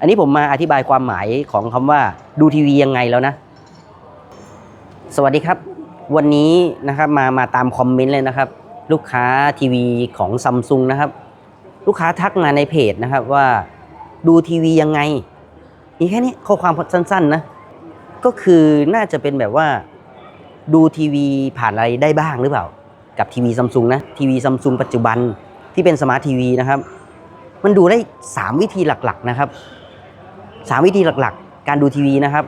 อันนี้ผมมาอธิบายความหมายของคำว่าดูทีวียังไงแล้วนะ สวัสดีครับ วันนี้นะครับมามาตามคอมเมนต์เลยนะครับ ลูกค้าทีวีของซัมซุงนะครับ ลูกค้าทักมาในเพจนะครับว่าดูทีวียังไงมีแค่นี้ข้อความสั้นๆนะ ก็คือน่าจะเป็นแบบว่าดูทีวีผ่านอะไรได้บ้างหรือเปล่า กับทีวีซัมซุงนะทีวีซัมซุงปัจจุบันที่เป็นสมาร์ททีวีนะครับ มันดูได้ 3 วิธีหลักๆนะครับ 3 วิธีหลักๆ การดูทีวีนะครับ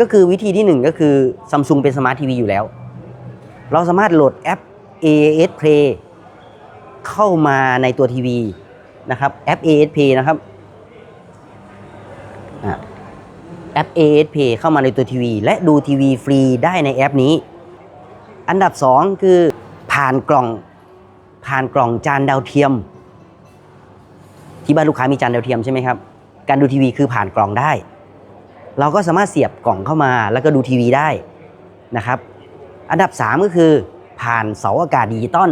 ก็คือวิธีที่ 1 ก็คือซัมซุงเป็นสมาร์ททีวีอยู่แล้ว เราสามารถโหลดแอป AAS Play เข้ามาในตัวทีวีนะครับแอป AAS Play นะครับแอป AAS Play เข้ามาในตัวทีวี และดูทีวีฟรีได้ในแอปนี้ อันดับ 2 คือผ่านกล่องผ่านกล่องจานดาวเทียม ที่บ้านลูกค้ามีจานดาวเทียมใช่ไหมครับ การดูทีวีคือผ่านกล่องได้ เราก็สามารถเสียบกล่องเข้ามาแล้วก็ดูทีวีได้นะครับ อันดับ 3 ก็คือผ่านเสาอากาศดิจิตอล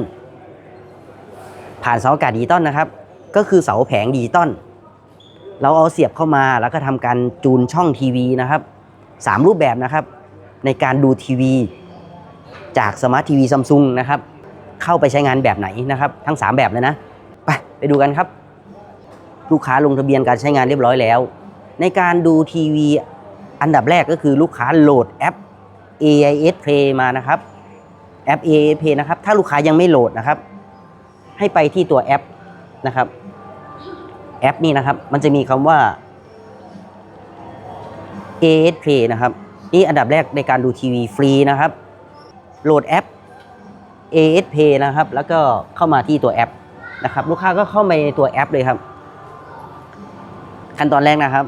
ผ่านเสาอากาศดิจิตอลนะครับ ก็คือเสาแผงดิจิตอลเราเอาเสียบเข้ามาแล้วก็ทำการจูนช่องทีวีนะครับสามรูปแบบนะครับ ในการดูทีวี จากสมาร์ททีวีซัมซุงนะครับ เข้าไปใช้งานแบบไหนนะครับ ทั้ง 3 แบบเลยนะ ไปไปดูกันครับ ลูกค้าลงทะเบียนการใช้งานเรียบร้อยแล้ว ในการดูทีวีอันดับแรกก็คือลูกค้าโหลดแอป AIS Play มานะครับ แอป AIS Play นะครับ ถ้าลูกค้ายังไม่โหลดนะครับ ให้ไปที่ตัวแอปนะครับ แอปนี้นะครับ มันจะมีคำว่า AIS Play นะครับ นี่อันดับแรกในการดูทีวีฟรีนะครับ โหลดแอป AIS Play นะครับ แล้วก็เข้ามาที่ตัวแอปนะครับ ลูกค้าก็เข้าไปในตัวแอปเลยครับ ขั้นตอนแรกนะครับ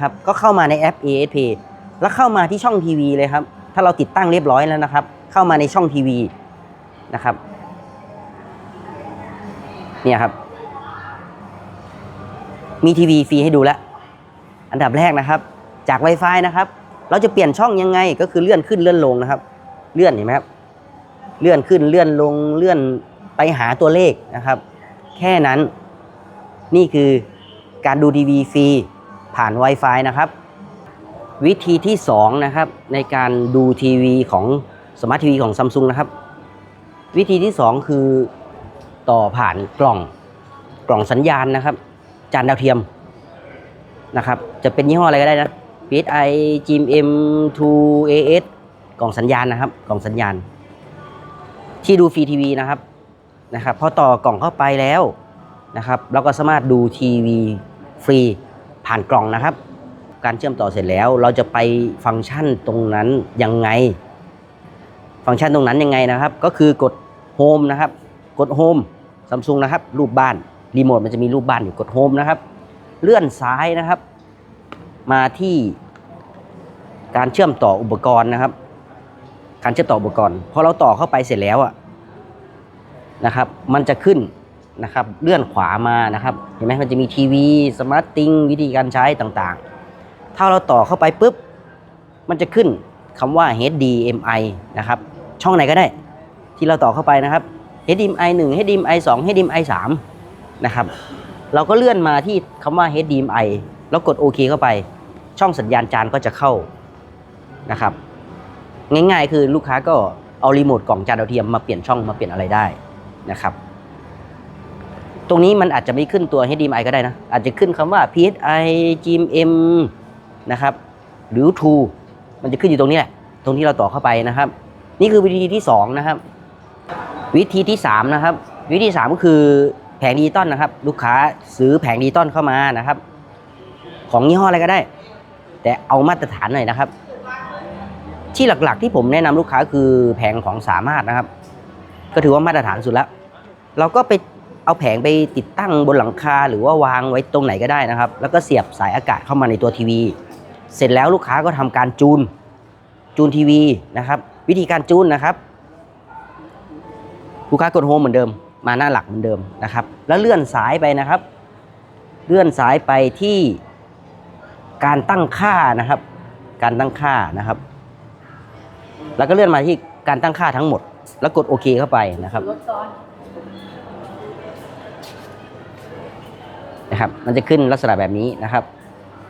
ครับก็เข้ามาในแอป ASP แล้วเข้ามาที่ช่องทีวีเลยครับถ้าเราติดตั้งเรียบร้อยแล้วนะครับ เข้ามาในช่องทีวีนะครับเนี่ยครับ มีทีวีฟรีให้ดูแล้ว อันดับแรกนะครับ จาก Wi-Fi นะครับ เราจะเปลี่ยนช่องยังไงก็คือเลื่อนขึ้นเลื่อนลงนะครับ เลื่อนเห็นไหมครับ เลื่อนขึ้นเลื่อนลงเลื่อนไปหาตัวเลขนะครับ แค่นั้น นี่คือ การดูทีวีฟรีผ่าน Wi-Fi นะครับ วิธีที่2นะครับในการดูทีวีของสมาร์ททีวีของซัมซุงนะครับ วิธีที่ 2 คือต่อผ่านกล่องกล่องสัญญาณนะครับ จานดาวเทียมนะครับ จะเป็นยี่ห้ออะไรก็ได้นะ PSI GMM 2 AS กล่องสัญญาณนะครับ กล่องสัญญาณ ที่ดูฟรีทีวีนะครับนะครับพอต่อกล่องเข้าไปแล้วนะครับ เราก็สามารถดูทีวี ฟรีผ่านกล่องนะครับ การเชื่อมต่อเสร็จแล้ว เราจะไปฟังก์ชันตรงนั้นยังไง ฟังก์ชันตรงนั้นยังไงนะครับ ก็คือกดโฮมนะครับ กดโฮมซัมซุงนะครับ รูปบ้านรีโมทมันจะมีรูปบ้านอยู่กดโฮมนะครับ เลื่อนซ้ายนะครับ มาที่การเชื่อมต่ออุปกรณ์นะครับ การเชื่อมต่ออุปกรณ์พอเราต่อเข้าไปเสร็จแล้วอะนะครับ มันจะขึ้น นะครับเลื่อนขวามานะครับ เห็นไหมมันจะมีทีวีสมาร์ตติ้งวิธีการใช้ต่างๆ ถ้าเราต่อเข้าไปปุ๊บ มันจะขึ้นคำว่า HDMI นะครับ ช่องไหนก็ได้ ที่เราต่อเข้าไปนะครับ HDMI 1 HDMI 2 HDMI 3นะครับ เราก็เลื่อนมาที่คำว่า HDMI แล้วกดโอเคเข้าไป ช่องสัญญาณจานก็จะเข้านะครับ ง่ายๆ คือลูกค้าก็เอารีโมทกล่องจานดาวเทียมมาเปลี่ยนช่องมาเปลี่ยนอะไรได้นะครับ รงนี้มันอาจจะไม่ขึ้นตัว HDMI ก็ได้นะ อาจจะขึ้นคำว่า PSI GMM นะครับ หรือ2มันจะขึ้นอยู่ตรงนี้แหละ ตรงที่เราต่อเข้าไปนะครับ นี่คือวิธีที่ 2 นะครับ วิธีที่ 3 นะครับ วิธี 3 ก็คือแผงดิจิตอลนะครับ ลูกค้าซื้อแผงดิจิตอลเข้ามานะครับ ของยี่ห้ออะไรก็ได้ แต่เอามาตรฐานหน่อยนะครับ ที่หลักๆที่ผมแนะนำลูกค้าคือแผงของสามารถนะครับ ก็ถือว่ามาตรฐานสุดแล้ว เราก็ไป เอาแผงไปติดตั้งบนหลังคาหรือว่าวางไว้ตรงไหนก็ได้นะครับ แล้วก็เสียบสายอากาศเข้ามาในตัวทีวี เสร็จแล้วลูกค้าก็ทำการจูน จูนทีวีนะครับ วิธีการจูนนะครับ ลูกค้ากดโฮมเหมือนเดิม มาหน้าหลักเหมือนเดิมนะครับ แล้วเลื่อนสายไปนะครับ เลื่อนสายไปที่การตั้งค่านะครับ การตั้งค่านะครับ แล้วก็เลื่อนมาที่การตั้งค่าทั้งหมด แล้วกดโอเคเข้าไปนะครับ นะครับ มันจะขึ้นลักษณะแบบนี้นะครับ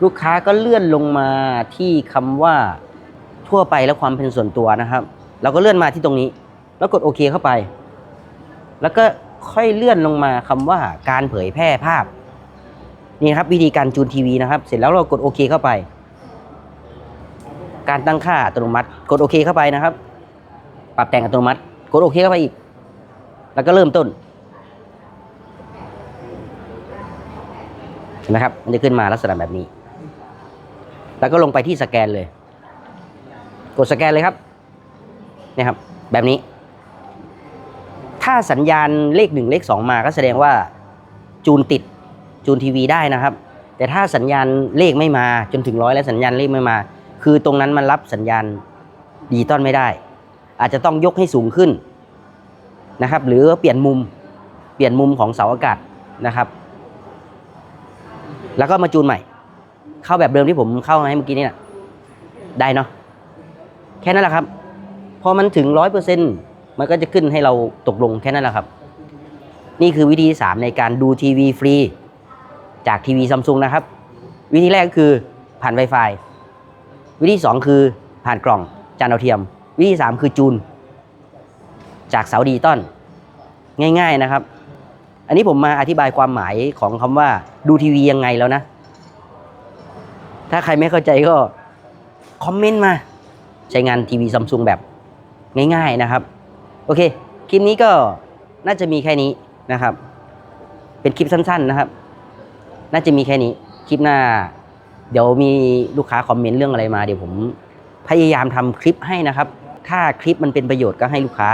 ลูกค้าก็เลื่อนลงมาที่คำว่าทั่วไปและความเป็นส่วนตัวนะครับ เราก็เลื่อนมาที่ตรงนี้ แล้วกดโอเคเข้าไป แล้วก็ค่อยเลื่อนลงมาคำว่าการเผยแพร่ภาพนี่ครับวิธีการจูนทีวีนะครับ เสร็จแล้วเรากดโอเคเข้าไป การตั้งค่าอัตโนมัติ กดโอเคเข้าไปนะครับ ปรับแต่งอัตโนมัติ กดโอเคเข้าไปอีก แล้วก็เริ่มต้น เห็นไหมครับมันจะขึ้นมาลักษณะแบบนี้ แล้วก็ลงไปที่สแกนเลย กดสแกนเลยครับนี่ครับ แบบนี้ ถ้าสัญญาณเลขหนึ่งเลขสองมาก็แสดงว่าจูนติดจูนทีวีได้นะครับ แต่ถ้าสัญญาณเลขไม่มาจนถึงร้อยแล้วสัญญาณเลขไม่มา คือตรงนั้นมันรับสัญญาณดิจิตอลไม่ได้ อาจจะต้องยกให้สูงขึ้นนะครับ หรือเปลี่ยนมุมเปลี่ยนมุมของเสาอากาศนะครับ แล้วก็มาจูนใหม่ เข้าแบบเดิมที่ผมเข้าให้เมื่อกี้นี่นะได้เนาะแค่นั้นแหละครับ พอมันถึงร้อยเปอร์เซ็นมันก็จะขึ้นให้เราตกลงแค่นั้นแหละครับ นี่คือวิธีที่สามในการดูทีวีฟรี จากทีวีซัมซุงนะครับ วิธีแรกก็คือผ่าน Wi-Fi วิธีสองคือผ่านกล่องจานดาวเทียม วิธีสามคือจูน จากเสาดิจิตอลง่าย ๆนะครับ อันนี้ผมมาอธิบายความหมายของคำว่าดูทีวียังไงแล้วนะ ถ้าใครไม่เข้าใจก็คอมเมนต์มา ใช้งานทีวีซัมซุงแบบง่าย ๆนะครับ โอเค คลิปนี้ก็น่าจะมีแค่นี้นะครับ เป็นคลิปสั้น ๆนะครับ น่าจะมีแค่นี้ คลิปหน้า เดี๋ยวมีลูกค้าคอมเมนต์เรื่องอะไรมา เดี๋ยวผมพยายามทำคลิปให้นะครับ ถ้าคลิปมันเป็นประโยชน์ก็ให้ลูกค้า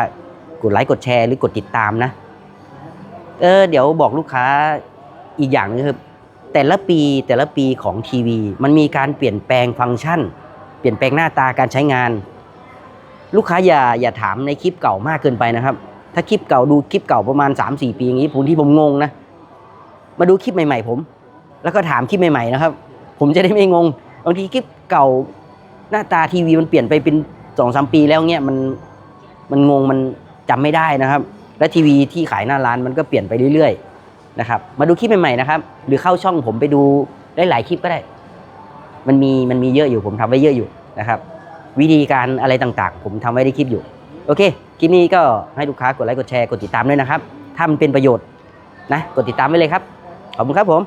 กดไลค์กดแชร์หรือกดติดตามนะ เออเดี๋ยวบอกลูกค้าอีกอย่างนึงครับ แต่ละปีแต่ละปีของทีวี มันมีการเปลี่ยนแปลงฟังก์ชัน เปลี่ยนแปลงหน้าตาการใช้งาน ลูกค้าอย่าอย่าถามในคลิปเก่ามากเกินไปนะครับ ถ้าคลิปเก่าดูคลิปเก่าประมาณ 3-4 ปีอย่างนี้ผมที่ผมงงนะมาดูคลิปใหม่ ๆ ผม แล้วก็ถามคลิปใหม่ๆนะครับ ผมจะได้ไม่งงบางทีคลิปเก่าหน้าตาทีวีมันเปลี่ยนไปเป็นสองสามปีแล้วเงี้ยมันมันงงมันจำไม่ได้นะครับ และทีวีที่ขายหน้าร้านมันก็เปลี่ยนไปเรื่อยๆนะครับมาดูคลิปใหม่ๆนะครับ หรือเข้าช่องผมไปดูได้หลายคลิปก็ได้ มันมีมันมีเยอะอยู่ผมทำไว้เยอะอยู่นะครับ วิธีการอะไรต่างๆ ผมทำไว้ในคลิปอยู่ โอเคคลิปนี้ก็ให้ลูกค้ากดไลค์กดแชร์กดติดตามด้วยนะครับถ้ามันเป็นประโยชน์นะกดติดตามไว้เลยครับขอบคุณครับผม